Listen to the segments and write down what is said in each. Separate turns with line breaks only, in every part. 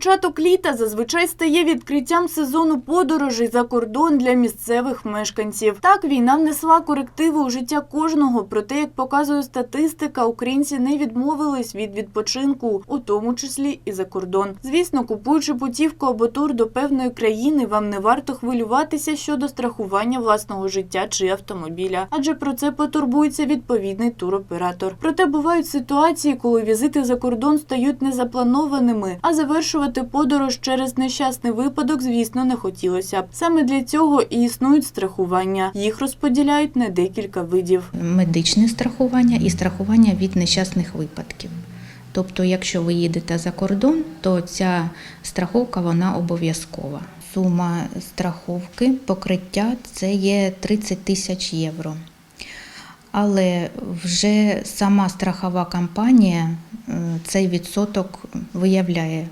Початок літа зазвичай стає відкриттям сезону подорожей за кордон для місцевих мешканців. Так війна внесла корективи у життя кожного. Проте, як показує статистика, українці не відмовились від відпочинку, у тому числі і за кордон. Звісно, купуючи путівку або тур до певної країни, вам не варто хвилюватися щодо страхування власного життя чи автомобіля, адже про це потурбується відповідний туроператор. Проте бувають ситуації, коли візити за кордон стають незапланованими, а завершувати подорож через нещасний випадок, звісно, не хотілося б. Саме для цього і існують страхування. Їх розподіляють на декілька видів.
медичне страхування і страхування від нещасних випадків. Тобто, якщо ви їдете за кордон, то ця страховка вона обов'язкова. Сума страховки покриття це є 30 тисяч євро. Але вже сама страхова компанія е, цей відсоток виявляє.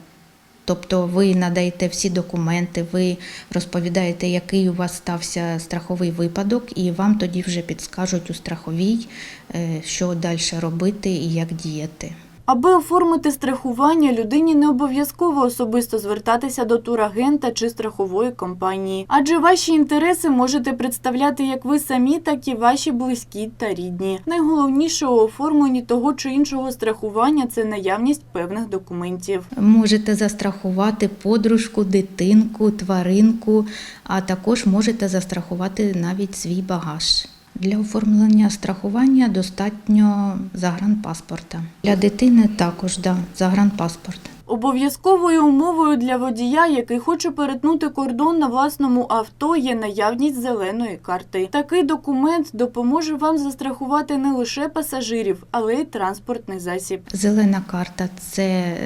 Тобто ви надаєте всі документи, ви розповідаєте, який у вас стався страховий випадок, і вам тоді вже підскажуть у страховій, е, що далі робити і як діяти.
Аби оформити страхування, людині не обов'язково особисто звертатися до турагента чи страхової компанії, адже ваші інтереси можете представляти як ви самі, так і ваші близькі та рідні. Найголовніше у оформленні того чи іншого страхування це наявність певних документів.
Можете застрахувати подружку, дитинку, тваринку, а також можете застрахувати навіть свій багаж. Для оформлення страхування достатньо загранпаспорта. Для дитини також да, загранпаспорт.
Обов'язковою умовою для водія, який хоче перетнути кордон на власному авто, є наявність зеленої карти. Такий документ допоможе вам застрахувати не лише пасажирів, але й транспортний засіб.
Зелена карта це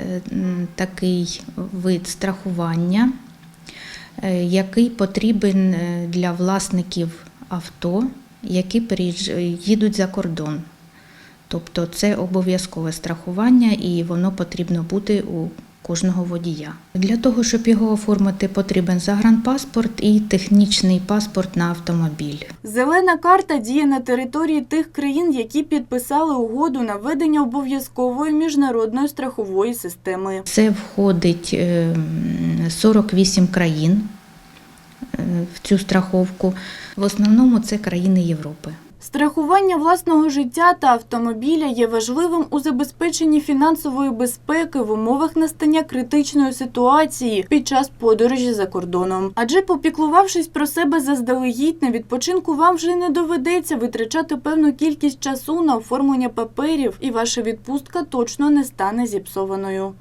такий вид страхування, е, який потрібен е, для власників авто, які їдуть за кордон. Тобто це обов'язкове страхування і воно потрібно бути у кожного водія. Для того, щоб його оформити, потрібен загранпаспорт і технічний паспорт на автомобіль.
Зелена карта діє на території тих країн, які підписали угоду на введення обов'язкової міжнародної страхової системи.
Це входить е, м, 48 країн е, в цю страховку. В основному це країни Європи.
Страхування власного життя та автомобіля є важливим у забезпеченні фінансової безпеки в умовах настання критичної ситуації під час подорожі за кордоном. Адже попіклувавшись про себе заздалегідь, на відпочинку вам вже не доведеться витрачати певну кількість часу на оформлення паперів, і ваша відпустка точно не стане зіпсованою.